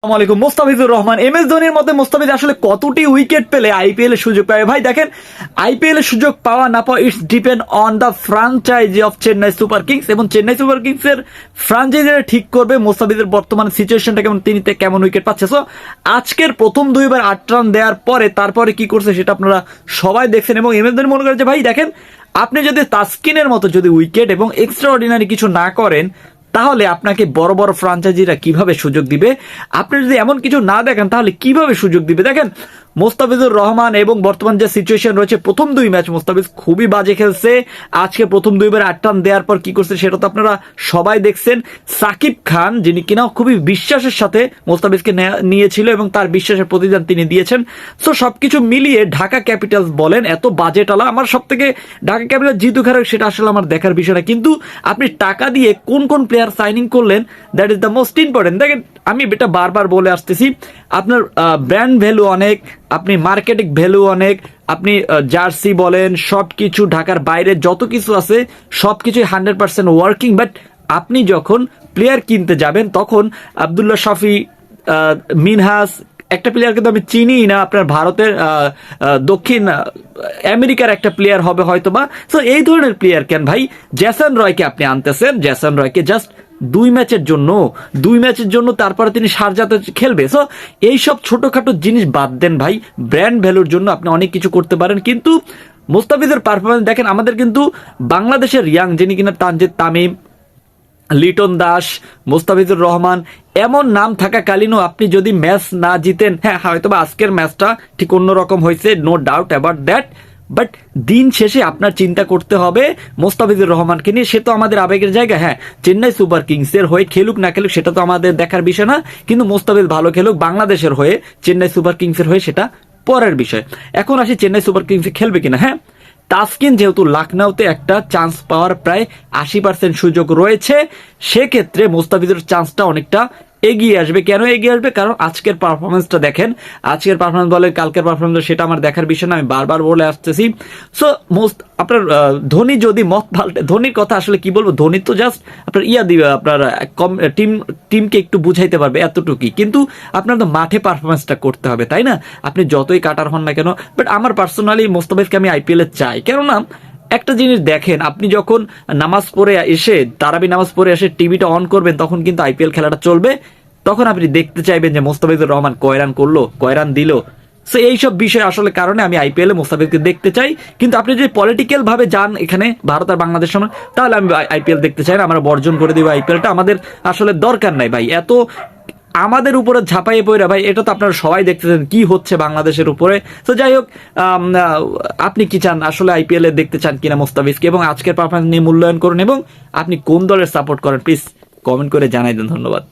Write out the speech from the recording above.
আসসালামু আলাইকুম, Mostafizur Rahman. M S ধোনির মধ্যে মোস্তাফিজ আসলে কতটি উইকেট পেলে আইপিএল এর সুযোগ পাবে? ভাই, দেখেন, আইপিএল এর সুযোগ পাওয়া না পাওয়া it's depend on the franchise of Chennai super kings এবং চেন্নাই সুপার কিংস এর ফ্রাঞ্চাইজিরা ঠিক করবে মোস্তাফিজের বর্তমান সিচুয়েশনটা কেমন, তিনি কেমন উইকেট পাচ্ছে। সো আজকের প্রথম দুইবার আট রান দেওয়ার পরে তারপরে কি করছে সেটা আপনারা সবাই দেখছেন এবং এম এস ধোনি মনে করেন যে, ভাই, দেখেন, আপনি যদি তাস্কিনের মতো যদি উইকেট এবং এক্সট্রা অর্ডিনারি কিছু না করেন তাহলে আপনাকে বড় বড় ফ্রাঞ্চাইজিরা কীভাবে সুযোগ দিবে? আপনি যদি এমন কিছু না দেখেন, তাহলে কীভাবে সুযোগ দিবে? দেখেন মোস্তাফিজুর রহমান এবং বর্তমান যে সিচুয়েশন রয়েছে, প্রথম দুই ম্যাচ মোস্তাফিজ খুবই বাজে খেলছে। আজকে প্রথম দুইবার আট রান দেওয়ার পর কি করছে সেটা তো আপনারা সবাই দেখছেন। সাকিব খান, যিনি কিনা খুবই বিশ্বাসের সাথে মোস্তাফিজকে নিয়েছিল এবং তার বিশ্বাসের প্রতিদান তিনি দিয়েছেন। সো সবকিছু মিলিয়ে ঢাকা ক্যাপিটালস বলেন, এত বাজেট আলা আমার সব থেকে ঢাকা ক্যাপিটাল জিতু খারাপ সেটা আসলে আমার দেখার বিষয় না। কিন্তু আপনি টাকা দিয়ে কোন কোন প্লেয়ার সাইনিং করলেন that is the most important দেখেন, আমি এটা বারবার বলে আসতেছি, আপনার ব্র্যান্ড ভ্যালু অনেক আপনি মার্কেটিং ভ্যালু অনেক, আপনি জার্সি বলেন সব কিছু ঢাকার বাইরে যত কিছু আছে সব কিছুই হান্ড্রেড পার্সেন্ট ওয়ার্কিং বাট আপনি যখন প্লেয়ার কিনতে যাবেন, তখন আবদুল্লাহ শফি মিনহাস, একটা প্লেয়ার কিন্তু আমি চিনি না, আপনার ভারতের দক্ষিণ আমেরিকার একটা প্লেয়ার হবে হয়তো বা তো এই ধরনের প্লেয়ার কেন ভাই? জ্যাসন রয়কে আপনি আনতেছেন জ্যাসন রয়কে জাস্ট দুই ম্যাচের জন্য, দুই ম্যাচের জন্য তারপরে তিনি সারজাতে খেলবে। সো এইসব ছোটখাটো জিনিস বাদ দেন ভাই। ব্র্যান্ড ভ্যালুর জন্য আপনি অনেক কিছু করতে পারেন। কিন্তু মোস্তাফিজের পারফরমেন্স দেখেন, আমাদের কিন্তু বাংলাদেশের ইয়াং যিনি কিনা তানজিদ তামিম, লিটন দাস, মোস্তাফিজুর রহমান, এমন নাম থাকাকালীনও আপনি যদি ম্যাচ না জিতেন হ্যাঁ হয়তো আজকের ম্যাচটা ঠিক অন্যরকম হয়েছে no doubt about that but দিন শেষে আপনার চিন্তা করতে হবে, মোস্তাফিজুর রহমানকে নিয়ে। সে তো আমাদের আবেগের জায়গা হ্যাঁ। চেন্নাই সুপার কিংসের হয়ে খেলুক না খেলুক, সেটা তো আমাদের দেখার বিষয় না। কিন্তু মোস্তাফিজ ভালো খেলুক, বাংলাদেশের হয়ে, চেন্নাই সুপার কিংসের হয়ে, সেটা পরের বিষয়। এখন আসি চেন্নাই সুপার কিংসে খেলবে কিনা হ্যাঁ। তাসকিন যেহেতু লাখনৌতে একটা চান্স পাওয়ার প্রায় আশি পার্সেন্ট সুযোগ রয়েছে, সেক্ষেত্রে মোস্তাফিজের চান্সটা অনেকটা এগিয়ে আসবে। কেন এগিয়ে আসবে? কারণ আজকের পারফরমেন্সটা দেখেন। আজকের পারফরমেন্স বলে কালকের পারফরমেন্স সেটা আমার দেখার বিষয় না, আমি বারবার বলে আসতেছি। সো মোস্ট আপনার ধোনি যদি মত পাল্টে ধোনির কথা আসলে কি বলব? ধোনি তো জাস্ট আপনার ইয়া দিবে, আপনার কম টিম টিমকে একটু বুঝাইতে পারবে এতটুকুই। কিন্তু আপনার তো মাঠে পারফরমেন্সটা করতে হবে, তাই না? আপনি যতই কাটার হন না কেন বাট আমার পার্সোনালি মোস্তাফিজকে আমি আইপিএল চাই। কেননা একটা জিনিস দেখেন, আপনি যখন নামাজ পড়ে এসে, তারাবি নামাজ পড়ে এসে টিভিটা অন করবেন, তখন কিন্তু আইপিএল খেলাটা চলবে। তখন আপনি দেখতে চাইবেন যে মোস্তাফিজুর রহমান কয়রান করল, কয়রান দিল। সো এইসব বিষয় আসলে কারণে আমি আইপিএল মোস্তাফিজকে দেখতে চাই। কিন্তু আপনি যদি পলিটিক্যাল ভাবে যান এখানে, ভারত আর বাংলাদেশ সময় তাহলে আমি আইপিএল দেখতে চাই না, আমরা বর্জন করে দিব আইপিএলটা। আমাদের আসলে দরকার নাই ভাই। এত আমাদের উপরে ঝাঁপাইয়ে পড়ে, ভাই, এটা তো আপনারা সবাই দেখতেছেন কি হচ্ছে বাংলাদেশের উপরে। তো যাই হোক আপনি কি চান? আসলে আইপিএল এ দেখতে চান কিনা মোস্তাফিজকে এবং আজকের পারফরমেন্স নিয়ে মূল্যায়ন করুন এবং আপনি কোন দলের সাপোর্ট করেন? প্লিজ কমেন্ট করে জানাই দেন, ধন্যবাদ।